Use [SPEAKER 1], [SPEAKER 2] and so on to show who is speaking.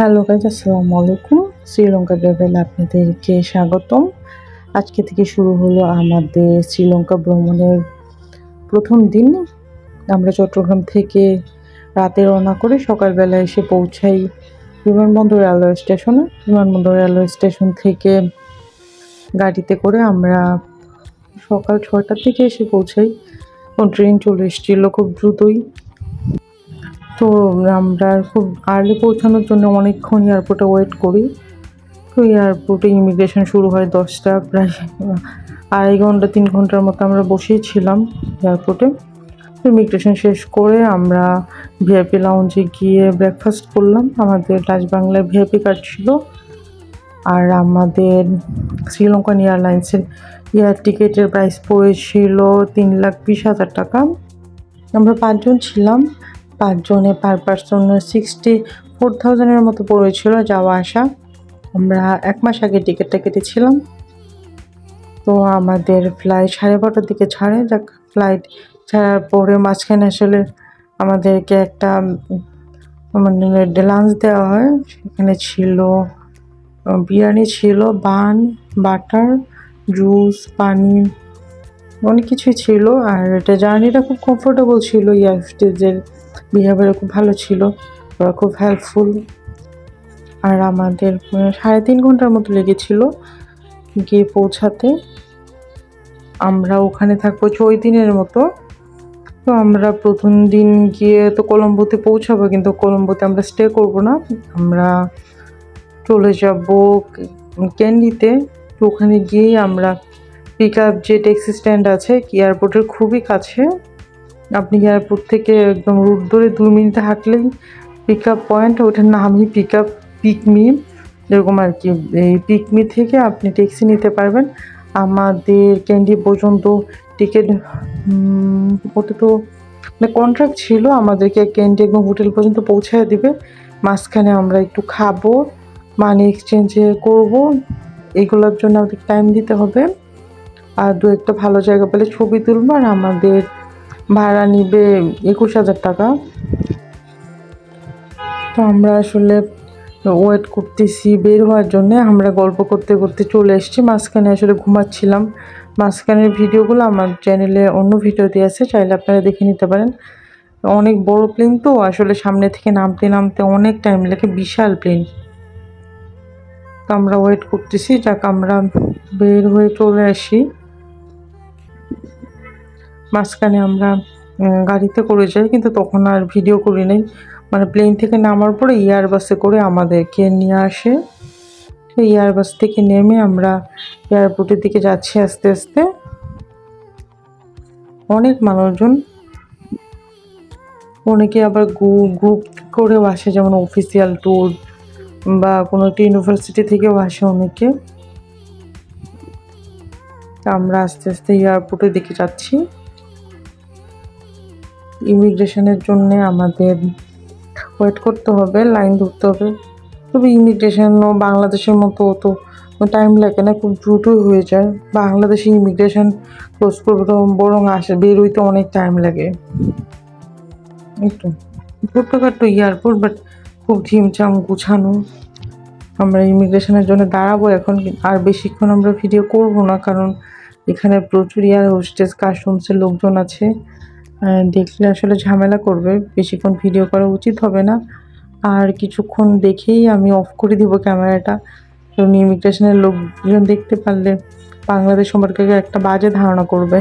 [SPEAKER 1] Hello guys আসসালামু আলাইকুম। Sri Lanka travel আপনাদেরকে স্বাগতম। আজকে থেকে শুরু হলো আমাদের শ্রীলঙ্কা ভ্রমণের প্রথম দিন। আমরা চট্টগ্রাম থেকে রাতে রওনা করে সকালবেলা এসে পৌঁছাই বিমানবন্দর রেলওয়ে স্টেশনে বিমানবন্দর রেলওয়ে স্টেশন থেকে গাড়িতে করে আমরা সকাল ছয়টার থেকে এসে পৌঁছাই। ট্রেন চলে এসেছিল খুব দ্রুতই। তো আমরা খুব আর্লি পৌঁছানোর জন্য অনেকক্ষণ এয়ারপোর্টে ওয়েট করি। তো এয়ারপোর্টে ইমিগ্রেশন শুরু হয় দশটা, প্রায় আড়াই ঘণ্টা, তিন ঘণ্টার মতো আমরা বসেই ছিলাম এয়ারপোর্টে ইমিগ্রেশন শেষ করে আমরা ভিআইপি লাউঞ্জে গিয়ে ব্রেকফাস্ট করলাম। আমাদের রাজবাংলায় ভিআইপি কার্ড ছিল। আর আমাদের শ্রীলঙ্কান এয়ারলাইন্সের এয়ার টিকিটের প্রাইস পড়েছিল তিন লাখ বিশ হাজার টাকা। আমরা পাঁচজন ছিলাম। পাঁচজনে পার পার্সন সিক্সটি ফোর থাউজেন্ডের মতো পড়েছিল যাওয়া আসা। আমরা এক মাস আগে টিকিটটা কেটেছিলাম। তো আমাদের ফ্লাইট সাড়ে বারোটার দিকে ছাড়ে, যাক ফ্লাইট ছাড়ার পরে মাঝখানে আসলে আমাদেরকে একটা মানে লাঞ্চ দেওয়া হয়। সেখানে ছিল বিরিয়ানি ছিল বান বাটার জুস পানি অনেক কিছুই ছিল। আর এটা জার্নিটা খুব কমফোর্টেবল ছিল ইয়ার স্টেজের বিহেভিয়ার খুব ভালো ছিল, ওরা খুব হেল্পফুল আর আমাদের সাড়ে তিন ঘণ্টার মতো লেগেছিল গিয়ে পৌঁছাতে। আমরা ওখানে থাকব ছয় দিনের মতো। তো আমরা প্রথম দিন গিয়ে তো কলম্বোতে পৌঁছাবো, কিন্তু কলম্বোতে আমরা স্টে করব না। আমরা চলে যাব ক্যান্ডিতে। তো ওখানে গিয়েই আমরা পিক আপ যে ট্যাক্সি স্ট্যান্ড আছে এয়ারপোর্টের খুবই কাছে। আপনি এয়ারপোর্ট থেকে একদম রুট ধরে দু মিনিটে হাঁটলেই পিক আপ পয়েন্ট ওটার নামই পিক আপ পিকমি এরকম আর কি, এই পিকমি থেকে আপনি ট্যাক্সি নিতে পারবেন। আমাদের ক্যান্ডি পর্যন্ত টিকিট ওটা তো মানে কন্ট্রাক্ট ছিল, আমাদেরকে ক্যান্ডি একদম হোটেল পর্যন্ত পৌঁছায় দিবে। মাঝখানে আমরা একটু খাব মানি এক্সচেঞ্জে করব, এগুলোর জন্য আমাদের টাইম দিতে হবে। আর দু একটা ভালো জায়গা পেলে ছবি তুলবো, আর আমাদের ভাড়া নিবে একুশ হাজার টাকা। তো আমরা আসলে ওয়েট করতেছি বের হওয়ার জন্য। আমরা গল্প করতে করতে চলে এসেছি। মাঝখানে আসলে ঘুমাচ্ছিলাম। মাঝখানের ভিডিওগুলো আমার চ্যানেলে অন্য ভিডিও দিয়ে আছে, চাইলে আপনারা দেখে নিতে পারেন। অনেক বড় প্লেন তো, আসলে সামনে থেকে নামতে নামতে অনেক টাইম লাগে, বিশাল প্লেন তো আমরা ওয়েট করতেছি, যাক আমরা বের হয়ে চলে আসি। মাঝখানে আমরা গাড়িতে করে যাই, কিন্তু তখন আর ভিডিও করি নাই। মানে প্লেন থেকে নামার পরে এয়ার বাসে করে আমাদেরকে নিয়ে আসে। তো এয়ার বাস থেকে নেমে আমরা এয়ারপোর্টের দিকে যাচ্ছি আস্তে আস্তে। অনেক মানুষজন, অনেকে আবার গ্রুপ করেও আসে, যেমন অফিসিয়াল ট্যুর বা কোনো একটা ইউনিভার্সিটি থেকেও আসে অনেকে। আমরা আস্তে আস্তে এয়ারপোর্টের দিকে যাচ্ছি। ইমিগ্রেশনের জন্য আমাদের ওয়েট করতে হবে লাইন ধরতে হবে। তবে ইমিগ্রেশনও বাংলাদেশের মতো অত টাইম লাগে না, খুব দ্রুতই হয়ে যায়। বাংলাদেশে ইমিগ্রেশন ক্লোজ করবে তো বরং আসে বের হইতে অনেক টাইম লাগে। একটু ছোট্টখাট্টো এয়ারপোর্ট বাট খুব ঝিমঝাম গুছানো। আমরা ইমিগ্রেশনের জন্য দাঁড়াবো এখন, আর বেশিক্ষণ আমরা ভিডিও করব না, কারণ এখানে প্রচুর এয়ার হোস্টেস কাস্টমসের লোকজন আছে। দেখলে আসলে ঝামেলা করবে। বেশিক্ষণ ভিডিও করা উচিত হবে না। আর কিছুক্ষণ দেখেই আমি অফ করে দিব ক্যামেরাটা কারণ ইমিগ্রেশনের লোকজন দেখতে পারলে বাংলাদেশ সম্পর্কে একটা বাজে ধারণা করবে।